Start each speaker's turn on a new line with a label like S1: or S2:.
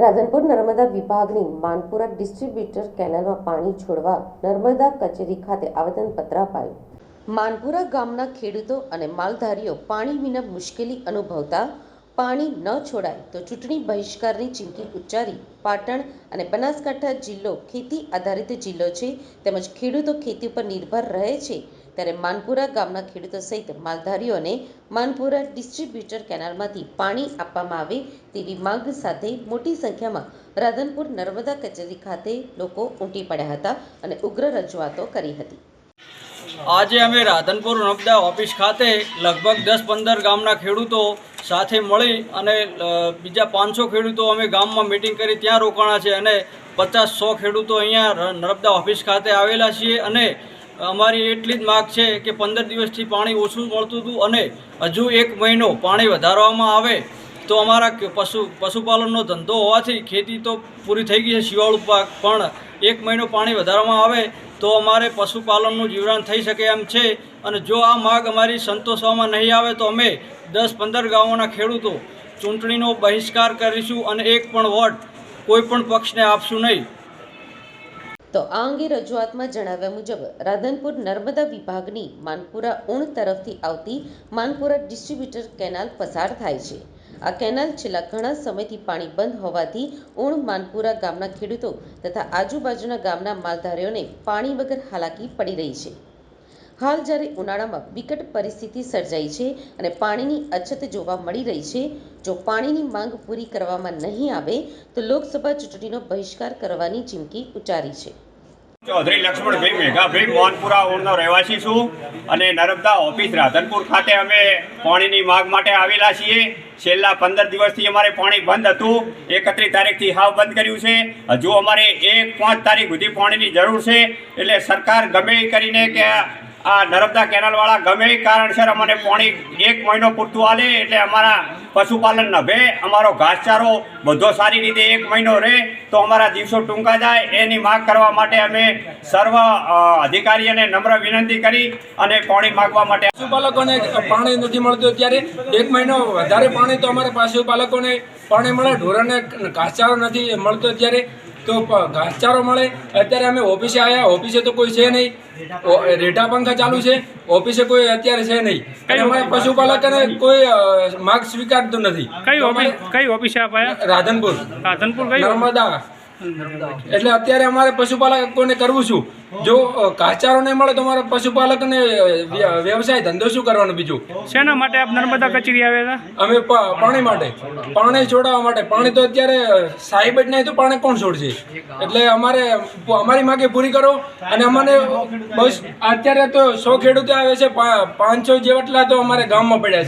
S1: રાધનપુર નર્મદા વિભાગની માનપુરા ડિસ્ટ્રીબ્યુટર કેનાલમાં પાણી છોડવા નર્મદા કચેરી ખાતે આવેદનપત્ર અપાયું. માનપુરા ગામના ખેડૂતો અને માલધારીઓ પાણી વિના મુશ્કેલી અનુભવતા પાણી ન છોડાય તો ચૂંટણી બહિષ્કારની ચીમકી ઉચ્ચારી પાટણ અને બનાસકાંઠા જિલ્લો ખેતી આધારિત જિલ્લો છે. તેમજ ખેડૂતો ખેતી ઉપર નિર્ભર રહે છે. ત્યારે માનપુરા ગામના ખેડૂતો સહિત માલધારીઓને માનપુરા ડિસ્ટ્રીબ્યુટર કેનાલમાંથી પાણી આપવામાં આવે તેવી માંગ સાથે મોટી સંખ્યામાં રાધનપુર નર્મદા કચેરી ખાતે લોકો ઉમટી પડ્યા હતા અને ઉગ્ર રજૂઆતો કરી હતી.
S2: આજે અમે રાધનપુર નર્મદા ઓફિસ ખાતે લગભગ દસ પંદર ગામના ખેડૂતો સાથે મળી અને બીજા પાંચસો ખેડૂતો અમે ગામમાં મિટિંગ કરી ત્યાં રોકાણા છે અને પચાસ સો ખેડૂતો અહીંયા નર્મદા ઓફિસ ખાતે આવેલા છીએ અને અમારી એટલી જ માગ છે કે પંદર દિવસથી પાણી ઓછું મળતું હતું અને હજુ એક મહિનો પાણી વધારવામાં આવે તો અમારા પશુ પશુપાલનનો ધંધો હોવાથી ખેતી તો પૂરી થઈ ગઈ છે શિયાળુ પાક. પણ એક મહિનો પાણી વધારવામાં આવે તો અમારે પશુપાલનનું જીવરાણ થઈ શકે એમ છે. અને જો આ માગ અમારી સંતોષવામાં નહીં આવે તો અમે દસ પંદર ગામોના ખેડૂતો ચૂંટણીનો બહિષ્કાર કરીશું અને એક પણ વોટ કોઈ પણ પક્ષને આપશું નહીં.
S1: તો આ અંગે રજૂઆતમાં જણાવ્યા મુજબ, રાધનપુર નર્મદા વિભાગની માનપુરા ઉણ તરફથી આવતી માનપુરા ડિસ્ટ્રીબ્યુટર કેનાલ પસાર થાય છે. આ કેનાલ છેલ્લા ઘણા સમયથી પાણી બંધ હોવાથી ઉણ માનપુરા ગામના ખેડૂતો તથા આજુબાજુના ગામના માલધારીઓને પાણી વગર હાલાકી પડી રહી છે. હાલ જ્યારે ઉનાળામાં વિકટ પરિસ્થિતિ સર્જાઈ છે અને પાણીની અછત જોવા મળી રહી છે, જો પાણીની માંગ પૂરી કરવામાં નહીં આવે, તો લોકસભા ચૂંટણીનો બહિષ્કાર કરવાની ચીમકી ઉચ્ચારી છે.
S3: ચૌધરી લક્ષ્મણભાઈ મેઘાભાઈ, મોહનપુરા ઓળનો રહેવાસી છું અને નર્મદા ઓફિસ રાધનપુર ખાતે અમે પાણીની માગ માટે આવેલા છીએ. છેલ્લા પંદર દિવસથી અમારે પાણી બંધ હતું. એકત્રીસ તારીખથી હાવ બંધ કર્યું છે. હજુ અમારે એક પાંચ તારીખ સુધી પાણીની જરૂર છે. એટલે સરકાર ગમે કરીને કે આ નર્મદા કેનાલવાળા ગમે એ કારણસર અમને પાણી એક મહિનો પૂરતું આલે એટલે અમારા પશુપાલન નભે, અમારો ઘાસચારો બધો સારી રીતે એક મહિનો રહે તો અમારા દિવસો ટૂંકા જાય. એની માગ કરવા માટે અમે સર્વ અધિકારીઓને નમ્ર વિનંતી કરી અને પાણી માગવા માટે
S4: પશુપાલકોને પાણી નથી મળતું ત્યારે એક મહિનો વધારે પાણી તો અમારે પશુપાલકોને પાણી મળે ઢોરણને ઘાસચારો નથી મળતો ત્યારે તો ઘાસચારો મળે. અત્યારે અમે ઓફિસે આવ્યા ઓફિસે તો કોઈ છે નહીં. રેટા પંખા ચાલુ છે. ઓફિસે કોઈ અત્યારે છે નહીં. અને અમારે પશુપાલકને કોઈ માર્ગ સ્વીકારતું નથી.
S5: કઈ ઓફિસ કઈ ઓફિસે આપાયા
S4: રાધનપુર.
S5: રાધનપુર
S4: નર્મદા. એટલે અત્યારે અમારે પશુપાલકોને કરવું શું જો કાચારો નહીં મળે તો અમારે પશુપાલકને વ્યવસાય ધંધો શું કરવાનો બીજું?
S5: શેના માટે આપ નર્મદા કચેરી આવ્યા હતા?
S4: અમે પાણી માટે. પાણી છોડાવવા માટે. પાણી તો અત્યારે સાહેબ જ નહીં તો પાણી કોણ છોડશે? એટલે અમારે અમારી માગે પૂરી કરો અને અમને બસ અત્યારે તો સો ખેડૂતો આવે છે પાંચસો જેટલા તો અમારે ગામમાં પડ્યા છે.